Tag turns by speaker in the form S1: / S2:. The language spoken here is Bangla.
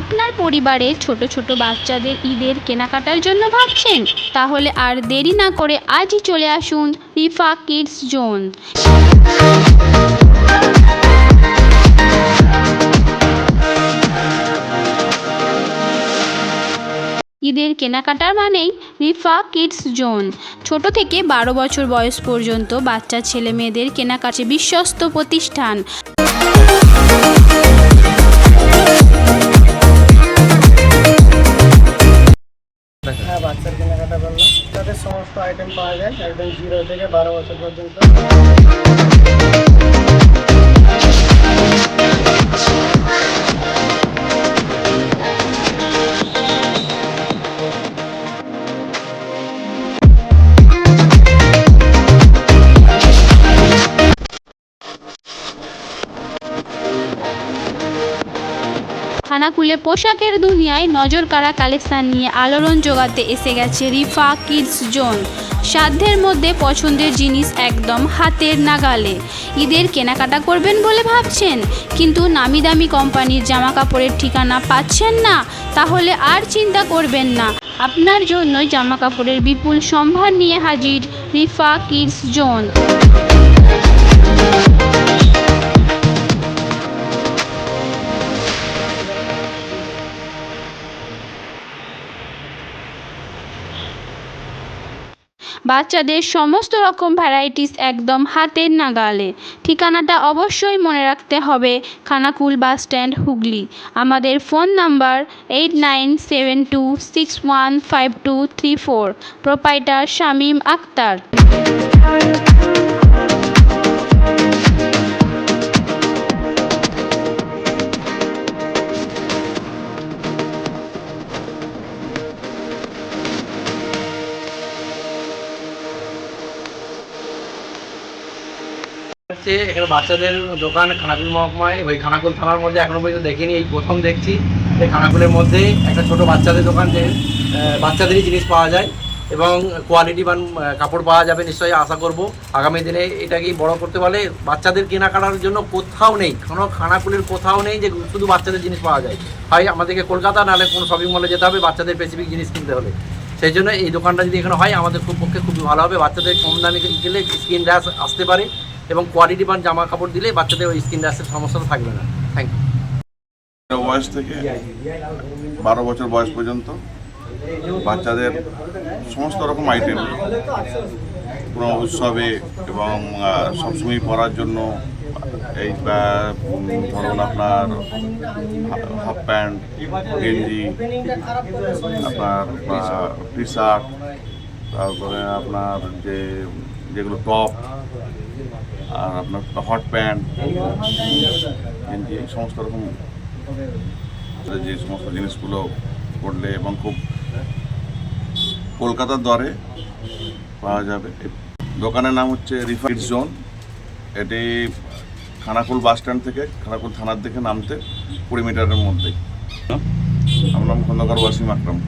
S1: আপনার পরিবারে ছোট ছোট বাচ্চাদের ঈদের কেনাকাটার জন্য ভাবছেন? তাহলে আর দেরি না করে আজই চলে আসুন রিফা কিডস জোন। ঈদের কেনাকাটার মানেই রিফা কিডস জোন। ছোট থেকে বারো বছর বয়স পর্যন্ত বাচ্চা ছেলে মেয়েদের কেনাকাটা বিশ্বস্ত প্রতিষ্ঠান।
S2: তাদের সমস্ত আইটেম পাওয়া যায় একদম জিরো থেকে বারো বছর পর্যন্ত।
S1: খানাকুলে পোশাকের দুনিয়ায় নজর কাড়া কালেকশন নিয়ে আলোড়ন জোগাতে এসে গেছে রিফা কিডস জোন। সাধ্যের মধ্যে পছন্দের জিনিস একদম হাতের নাগালে। ঈদের কেনাকাটা করবেন বলে ভাবছেন, কিন্তু নামি দামি কোম্পানির জামা কাপড়ের ঠিকানা পাচ্ছেন না, তাহলে আর চিন্তা করবেন না। আপনার জন্যই জামা কাপড়ের বিপুল সম্ভার নিয়ে হাজির রিফা কিডস জোন। বাচ্চাদের সমস্ত রকম ভ্যারাইটিস একদম হাতের নাগালে। ঠিকানাটা অবশ্যই মনে রাখতে হবে খানাকুল বাস স্ট্যান্ড, হুগলি। আমাদের phone number eight nine seven two six one five two three four proprietor Shamim Akhtar.
S3: হচ্ছে এখানে বাচ্চাদের দোকান খানাকুল মহকুমায়। ওই খানাকুল থানার মধ্যে এখনও পর্যন্ত দেখিনি, এই প্রথম দেখছি। এই খানাকুলের মধ্যে একটা ছোট বাচ্চাদের দোকান যে বাচ্চাদেরই জিনিস পাওয়া যায় এবং কোয়ালিটি মান কাপড় পাওয়া যাবে নিশ্চয়ই, আশা করব। আগামী দিনে এটাকেই বড় করতে পারলে বাচ্চাদের কেনাকাটার জন্য কোথাও নেই, কোনো খানাকুলের কোথাও নেই যে শুধু বাচ্চাদের জিনিস পাওয়া যায়। হয় আমাদেরকে কলকাতা, নাহলে কোনো শপিং মলে যেতে হবে, বাচ্চাদের স্পেসিফিক জিনিস কিনতে হলে। সেই জন্য এই দোকানটা যদি এখানে হয়, আমাদের খুব পক্ষে খুবই ভালো হবে। বাচ্চাদের কম দামে গেলে স্কিন র্যাশ আসতে পারে এবং কোয়ালিটি মান জামা কাপড় দিলে বাচ্চাদের ওই স্কিন র্যাশের সমস্যাটা থাকবে না। থ্যাংক ইউ
S4: বয়স থেকে বারো বছর বয়স পর্যন্ত বাচ্চাদের সমস্ত রকম আইটেম কোনো উৎসবে এবং সবসময় পরার জন্য এই ধরুন আপনার হাফ প্যান্ট, গেঞ্জি, আপনার টি শার্ট তারপরে আপনার যে, যেগুলো টপ, আর আপনার হট প্যান্ট, গেঞ্জি, এই সমস্ত রকম, যে সমস্ত জিনিসগুলো করলে এবং খুব কলকাতার দরে পাওয়া যাবে। দোকানের নাম হচ্ছে রিফাইড জোন। এটি খানাকুল বাস স্ট্যান্ড থেকে, খানাকুল থানার দিকে নামতে কুড়ি মিটারের মধ্যেই। আমার নাম খন্দকার ওয়াসিম আকরাম।